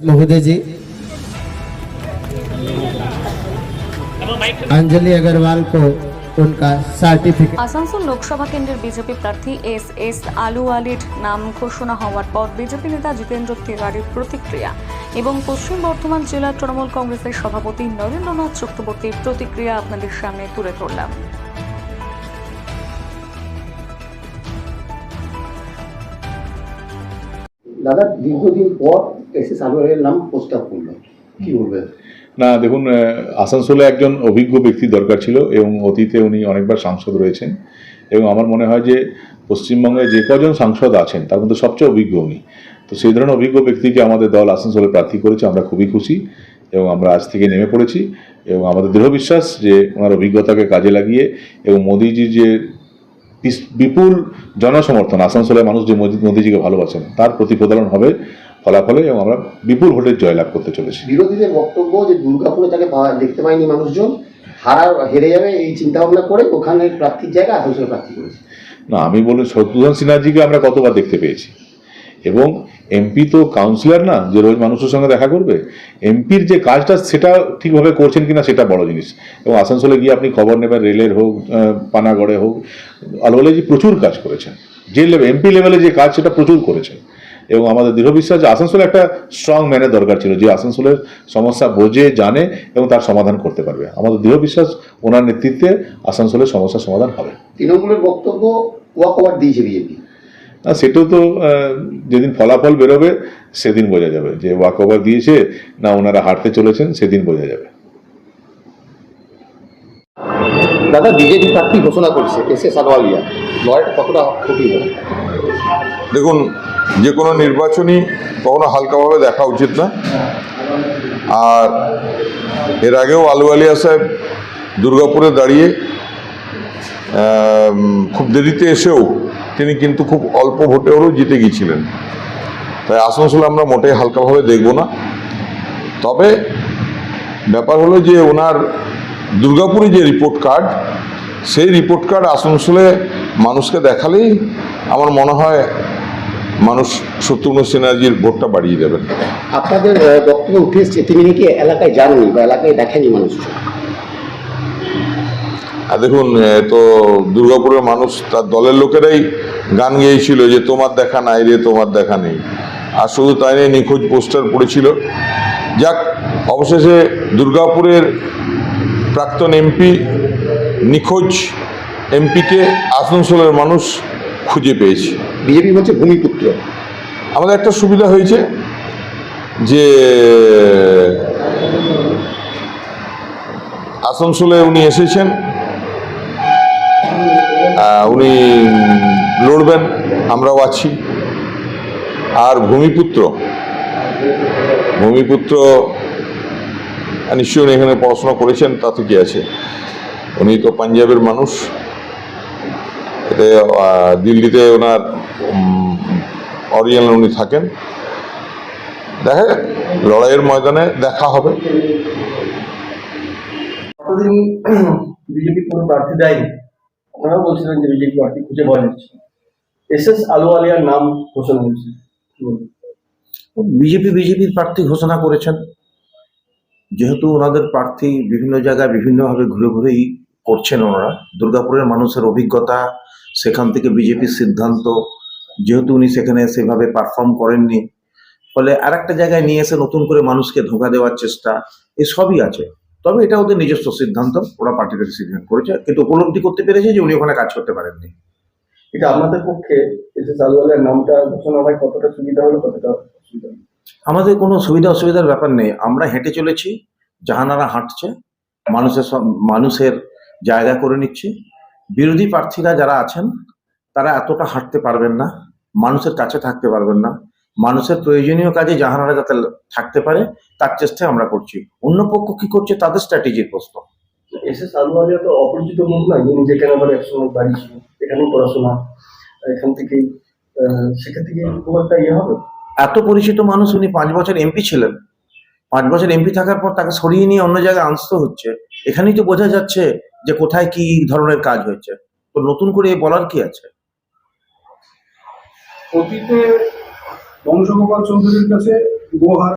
महोदय जी अंजलि अग्रवाल को उनका सर्टिफिकेट আসানসোল লোকসভা কেন্দ্রের বিজেপি প্রার্থী এস এস আলু আলীর নাম ঘোষণা হওয়ার পর বিজেপি নেতা জিতেন্দ্র তিওয়ারির প্রতিক্রিয়া এবং পশ্চিম বর্ধমান জেলা তৃণমূল কংগ্রেসের সভাপতি নরেন্দ্রনাথ চক্রবর্তীর প্রতিক্রিয়া আপনাদের সামনে তুলে ধরলাম দাদা, দীর্ঘদিন পর এস নাম প্রস্তাব করল। কি বলবেন না, দেখুন আসানসোলে একজন অভিজ্ঞ ব্যক্তি দরকার ছিল এবং অতীতে উনি অনেকবার সাংসদ রয়েছেন এবং আমার মনে হয় যে পশ্চিমবঙ্গে যে কজন সাংসদ আছেন, তার মধ্যে সবচেয়ে অভিজ্ঞ উনি। তো সেই ধরনের অভিজ্ঞ ব্যক্তিকে আমাদের দল আসানসোলে প্রার্থী করেছে, আমরা খুবই খুশি এবং আমরা আজ থেকে নেমে পড়েছি এবং আমাদের দৃঢ় বিশ্বাস যে ওনার অভিজ্ঞতাকে কাজে লাগিয়ে এবং মোদিজির যে বিপুল জনসমর্থন। আসানসোলের মানুষ যে মোদীজিকে ভালোবাসেন তার প্রতিফলন হবে ফলাফলে এবং আমরা বিপুল ভোটের জয়লাভ করতে চলেছি। বিরোধীদের বক্তব্য যে দুর্গাপুরে তাকে দেখতে পায়নি মানুষজন হারার হেরে যাবে এই চিন্তা ভাবনা করে ওখানে প্রার্থীর জায়গা আসানসোলে প্রার্থী করেছে। না আমি বলি শত্রুধন সিনহাজিকে আমরা কতবার দেখতে পেয়েছি? এবং এমপি তো কাউন্সিলর না, যে রোজ মানুষের সঙ্গে দেখা করবে এমপির যে কাজটা সেটা ঠিকভাবে করছেন কিনা সেটা বড় জিনিস। এবং আসানসোলে গিয়ে আপনি খবর নেবেন, রেলের হোক পানাগড়ে হোক আলোয়ালেজি প্রচুর কাজ করেছেন। যে লেভেল এমপি লেভেলে যে কাজ, সেটা প্রচুর করেছেন। এবং আমাদের দৃঢ় বিশ্বাস যে আসানসোলে একটা স্ট্রং ম্যানের দরকার ছিল, যে আসানসোলের সমস্যা বোঝে, জানে এবং তার সমাধান করতে পারবে। আমাদের দৃঢ় বিশ্বাস, ওনার নেতৃত্বে আসানসোলের সমস্যার সমাধান হবে। তৃণমূলের বক্তব্য ওয়াক ওভার দিয়েছে বিজেপি। না সেটাও তো যেদিন ফলাফল বেরোবে সেদিন বোঝা যাবে। যে ওয়াক ওভার দিয়েছে না ওনারা হারতে চলেছেন সেদিন বোঝা যাবে। দাদা বিজেপি প্রার্থী ঘোষণা করেছে এস এস আলওয়ালিয়া লড়াইটা কতটা কঠিন হবে দেখুন যে কোনো নির্বাচনই কখনো হালকাভাবে দেখা উচিত না। আর এর আগেও আলু আলিয়া সাহেব দুর্গাপুরে দাঁড়িয়ে খুব দেরিতে এসেও তিনি কিন্তু খুব অল্প ভোটে হলেও জিতে গিয়েছিলেন। তাই আসানসোলে আমরা মোটেই হালকাভাবে দেখব না। তবে ব্যাপার হলো যে ওনার দুর্গাপুরে যে রিপোর্ট কার্ড সেই রিপোর্ট কার্ড আসানসোলে মানুষকে দেখালেই আমার মনে হয় মানুষ শত্রুঘ্ন সিনহাজির ভোটটা বাড়িয়ে দেবেন। আপনাদের বক্তব্য উঠে এসছে, তিনি নাকি এলাকায় যাননি বা এলাকায় দেখেনি আর দেখুন তো দুর্গাপুরের মানুষ তার দলের লোকেরাই গান গেয়েছিল যে তোমার দেখা নাই রে তোমার দেখা নেই। আর শুধু তাই নিয়ে নিখোঁজ পোস্টার পড়েছিল। যাক অবশেষে দুর্গাপুরের প্রাক্তন এমপি নিখোঁজ এমপিকে আসানসোলের মানুষ খুঁজে পেয়েছে। বিজেপি হচ্ছে ভূমিপুত্র। আমাদের একটা সুবিধা হয়েছে যে আসানসোলে উনি এসেছেন। উনি লড়বেন, আমরাও আছি। আর ভূমিপুত্র ভূমিপুত্র নিশ্চয়ই উনি এখানে পড়াশোনা করেছেন তাতে কি আছে। উনি তো পাঞ্জাবের মানুষ। এতে দিল্লিতে ওনার অরিজিনাল উনি থাকেন। দেখা যাক, লড়াইয়ের ময়দানে দেখা হবে। বিজেপি কোনো প্রার্থী দেয়নি আপনারাও বলছিলেন যে বিজেপি প্রার্থী খুঁজে পাওয়া যাচ্ছে এস এস আলুওয়ালিয়ার নাম ঘোষণা হয়েছে? বিজেপি বিজেপির প্রার্থী ঘোষণা করেছেন। যেহেতু ওনাদের প্রার্থী বিভিন্ন জায়গায় বিভিন্নভাবে ঘুরে ঘুরেই করছেন ওনারা। দুর্গাপুরের মানুষের অভিজ্ঞতা, সেখান থেকে বিজেপির সিদ্ধান্ত, যেহেতু উনি সেখানে সেভাবে পারফর্ম করেননি, ফলে আর একটা জায়গায় নিয়ে এসে নতুন করে মানুষকে ধোঁকা দেওয়ার চেষ্টা, এসবই আছে। তবে এটা ওদের নিজস্ব সিদ্ধান্ত ওরা পার্টিতে ডিসিশন করেছে কিন্তু উপলব্ধি করতে পেরেছে যে উনি ওখানে কাজ করতে পারেননি। এটা আপনাদের পক্ষে এস এস নামটা ঘোষণা হয় কতটা সুবিধা হলো কতটা অসুবিধা আমাদের কোনো সুবিধা অসুবিধার ব্যাপার নেই। আমরা হেঁটে চলেছি জাহানারা হাঁটছে মানুষের সব মানুষের জায়গা করে নিচ্ছে। বিরোধী প্রার্থীরা যারা আছেন তারা এতটা হাঁটতে পারবেন না মানুষের কাছে থাকতে পারবেন না। মানুষের প্রয়োজনীয় কাজে জাহানারা যাতে থাকতে পারে তার চেষ্টা আমরা করছি। অন্য পক্ষ কি করছে তাদের স্ট্র্যাটেজির প্রশ্ন। এস এস আলুওয়ালিয়া তো অপরিচিত মুখ নয় যিনি যেখানে আবার একসময় বাড়ি ছিল এখানেই পড়াশোনা এখান থেকে সেখান থেকে খুব একটা ইয়ে হবে? এত পরিচিত মানুষ উনি পাঁচ বছর এমপি ছিলেন। পাঁচ বছর এমপি থাকার পর তাকে সরিয়ে নিয়ে অন্য জায়গায় আনতে হচ্ছে। এখানেই তো বোঝা যাচ্ছে যে কোথায় কি ধরনের কাজ হয়েছে। তো নতুন করে বলার কি আছে? অতীতে বংশগোপাল চৌধুরীর কাছে গোহার